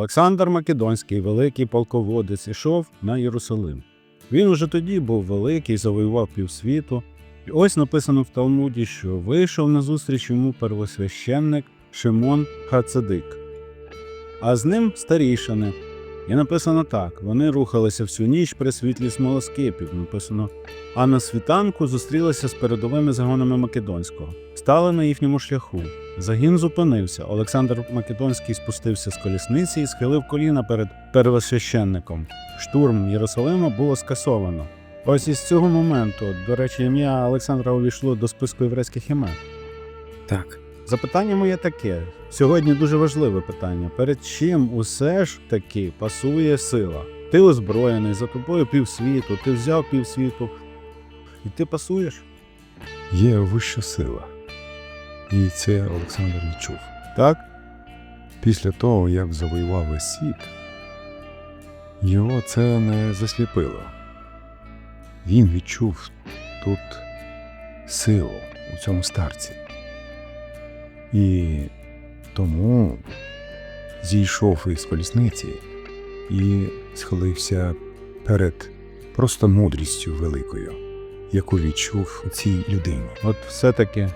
Олександр Македонський, великий полководець, ішов на Єрусалим. Він уже тоді був великий, завоював півсвіту. І ось написано в Талмуді, що вийшов на зустріч йому первосвященник Шимон Хацедик, а з ним старішини. І написано так: вони рухалися всю ніч при світлі смолоскипів. Написано, а на світанку зустрілися з передовими загонами Македонського, стали на їхньому шляху. Загін зупинився. Олександр Македонський спустився з колісниці і схилив коліна перед первосвященником. Штурм Єрусалима було скасовано. Ось із цього моменту, до речі, ім'я Олександра увійшло до списку єврейських імен. Так. Запитання моє таке. Сьогодні дуже важливе питання. Перед чим усе ж таки пасує сила? Ти озброєний, за тобою півсвіту, ти взяв півсвіту, і ти пасуєш? Є вища сила. І це Олександр відчув. Так? Після того, як завоював весь світ, його це не засліпило. Він відчув тут силу у цьому старці. І тому зійшов із колісниці і схилився перед просто мудрістю великою, яку відчув у цій людині. От все-таки.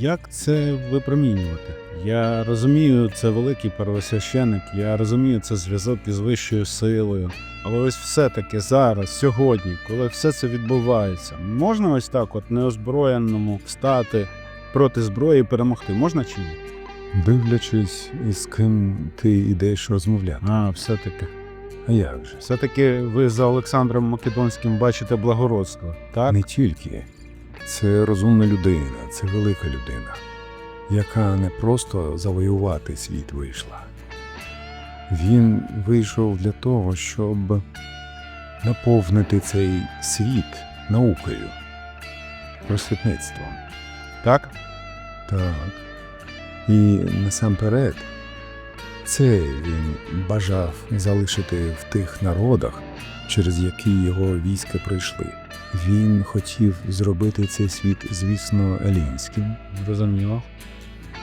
Як це випромінювати? Я розумію, це великий первосвященик, я розумію, це зв'язок із вищою силою. Але ось все-таки зараз, сьогодні, коли все це відбувається, можна ось так, от неозброєному встати проти зброї і перемогти? Можна чи ні? Дивлячись, із ким ти йдеш розмовляти. А, все-таки. А як же? Все-таки ви за Олександром Македонським бачите благородство, так? Не тільки. Це розумна людина, це велика людина, яка не просто завоювати світ вийшла. Він вийшов для того, щоб наповнити цей світ наукою, просвітництвом. Так? Так. І насамперед, це він бажав залишити в тих народах, через які його війська пройшли. Він хотів зробити цей світ, звісно, елінським, Зрозуміло.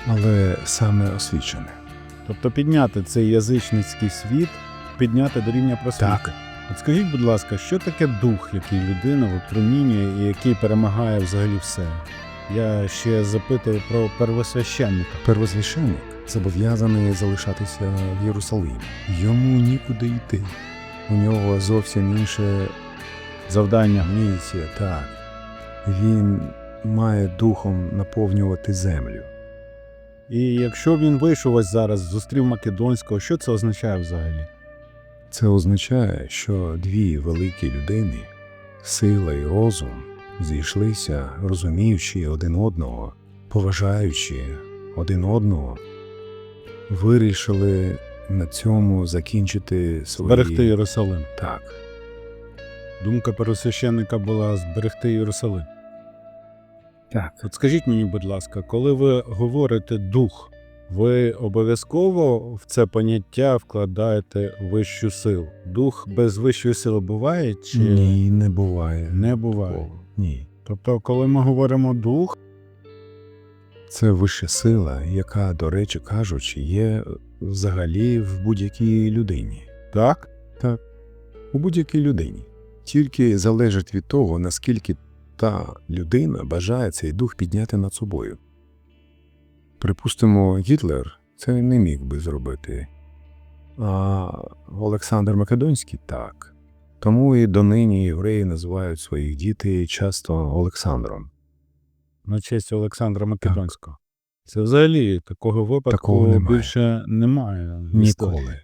але саме освіченим. Тобто підняти цей язичницький світ, підняти до рівня просвіти. От скажіть, будь ласка, що таке дух, який людина випромінює і який перемагає взагалі все? Я ще запитую про первосвященника. Первосвященник зобов'язаний залишатися в Єрусалимі. Йому нікуди йти. У нього зовсім інше Завдання. місія, так. Він має духом наповнювати землю. І якщо він вийшов ось зараз, зустрів Македонського, що це означає взагалі? Це означає, що дві великі людини, сила і розум, зійшлися, розуміючи один одного, поважаючи один одного, вирішили на цьому закінчити свої... Зберегти Єрусалим. Так, Думка первосвященника була зберегти Єрусалим. так. От скажіть мені, будь ласка, коли ви говорите дух, ви обов'язково в це поняття вкладаєте вищу силу? Дух без вищої сили буває чи Ні, не буває. не буває? О, Ні. Тобто, коли ми говоримо дух, Це вища сила, яка, до речі кажучи, є взагалі в будь-якій людині. Так? так? у будь-якій людині. Тільки залежить від того, наскільки та людина бажає цей дух підняти над собою. Припустимо, Гітлер це не міг би зробити, а Олександр Македонський так. Тому і донині євреї називають своїх дітей часто Олександром. На честь Олександра Македонського. Це взагалі такого випадку Такого немає. більше немає. Ніколи.